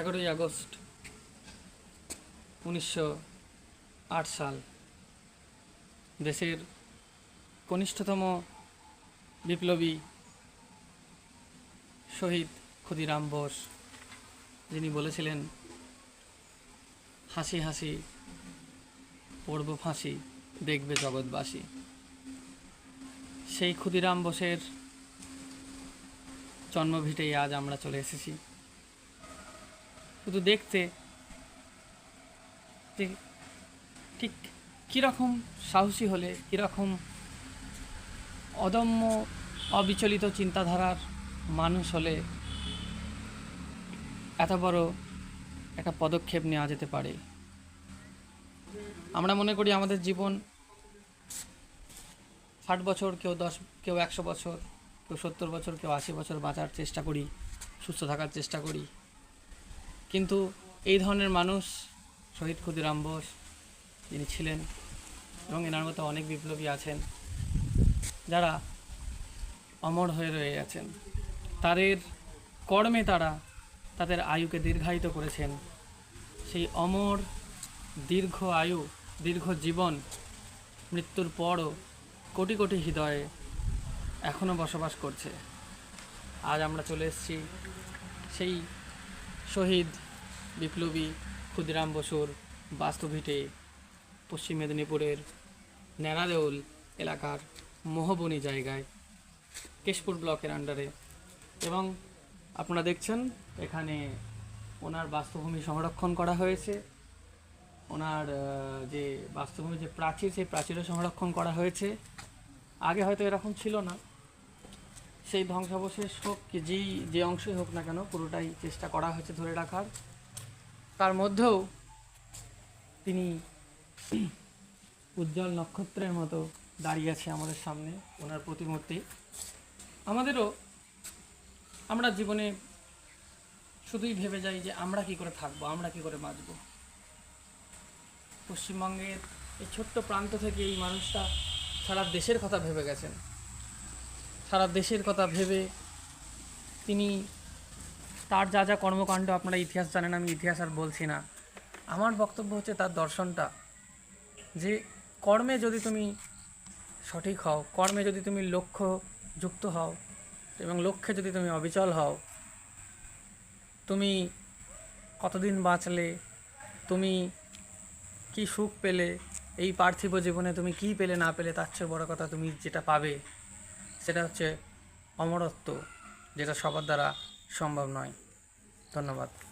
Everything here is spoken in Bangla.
এগারোই আগস্ট, উনিশশো আট সাল। দেশের কনিষ্ঠতম বিপ্লবী শহীদ ক্ষুদিরাম বোস, যিনি বলেছিলেন, হাসি হাসি, পড়ব ফাঁসি, দেখবে জগৎবাসী। সেই ক্ষুদিরাম বোসের জন্মভিটেই আজ আমরা চলে এসেছি। শুধু দেখতে। ঠিক কীরকম সাহসী হলে, কীরকম অদম্য অবিচলিত চিন্তাধারার মানুষ হলে এত বড় একটা পদক্ষেপ নেওয়া যেতে পারে। আমরা মনে করি আমাদের জীবন ষাট বছর, কেউ দশ, কেউ একশো বছর, কেউ সত্তর বছর, কেউ আশি বছর বাঁচার চেষ্টা করি, সুস্থ থাকার চেষ্টা করি। কিন্তু এই ধরনের মানুষ, শহীদ ক্ষুদিরাম বোস যিনি ছিলেন এবং এনার মতো অনেক বিপ্লবী আছেন, যারা অমর হয়ে রয়ে গেছেন, তাদের কর্মে তারা তাদের আয়ুকে দীর্ঘায়িত করেছেন। সেই অমর, দীর্ঘ আয়ু, দীর্ঘ জীবন, মৃত্যুর পরও কোটি কোটি হৃদয়ে এখনও বসবাস করছে। আজ আমরা চলে এসেছি সেই শহীদ বিপ্লবী ক্ষুদিরাম বসুর বাস্তুভিটে পশ্চিম মেদিনীপুরের ন্যাড়াদেউল এলাকার মোহবনী জায়গায় কেশপুর ব্লকের আন্ডারে এবং আপনারা দেখছেন, এখানে ওনার বাস্তুভূমি সংরক্ষণ করা হয়েছে। ওনার যে বাস্তুভূমি যে প্রাচীর, সেই প্রাচীরও সংরক্ষণ করা হয়েছে। আগে হয়তো এরকম ছিল না। সেই ধ্বংসাবশেষ হোক কি যেই, যে অংশই হোক না কেন, পুরোটাই চেষ্টা করা হয়েছে ধরে রাখার। তার মধ্যেও তিনি উজ্জ্বল নক্ষত্রের মতো দাঁড়িয়ে আছে আমাদের সামনে, ওনার প্রতিমূর্তি। আমাদেরও, আমরা জীবনে শুধুই ভেবে যাই যে আমরা কি করে থাকব, আমরা কি করে বাঁচবো। পশ্চিমবঙ্গের এই ছোট্ট প্রান্ত থেকে এই মানুষটা সারা দেশের কথা ভেবে গেছেন। সারা দেশের কথা ভেবে তিনি তার যা যা কর্মকাণ্ড আপনারা ইতিহাস জানেন, আমি ইতিহাস আর বলছি না। আমার বক্তব্য হচ্ছে তার দর্শনটা, যে কর্মে যদি তুমি সঠিক হও, কর্মে যদি তুমি লক্ষ্য যুক্ত হও এবং লক্ষ্যে যদি তুমি অবিচল হও, তুমি কতদিন বাঁচলে, তুমি কি সুখ পেলে, এই পার্থিব জীবনে তুমি কি পেলে না পেলে, তার চেয়ে বড় কথা তুমি যেটা পাবে সেটা হচ্ছে অমরত্ব যেটা সবার দ্বারা সম্ভব নয়। ধন্যবাদ।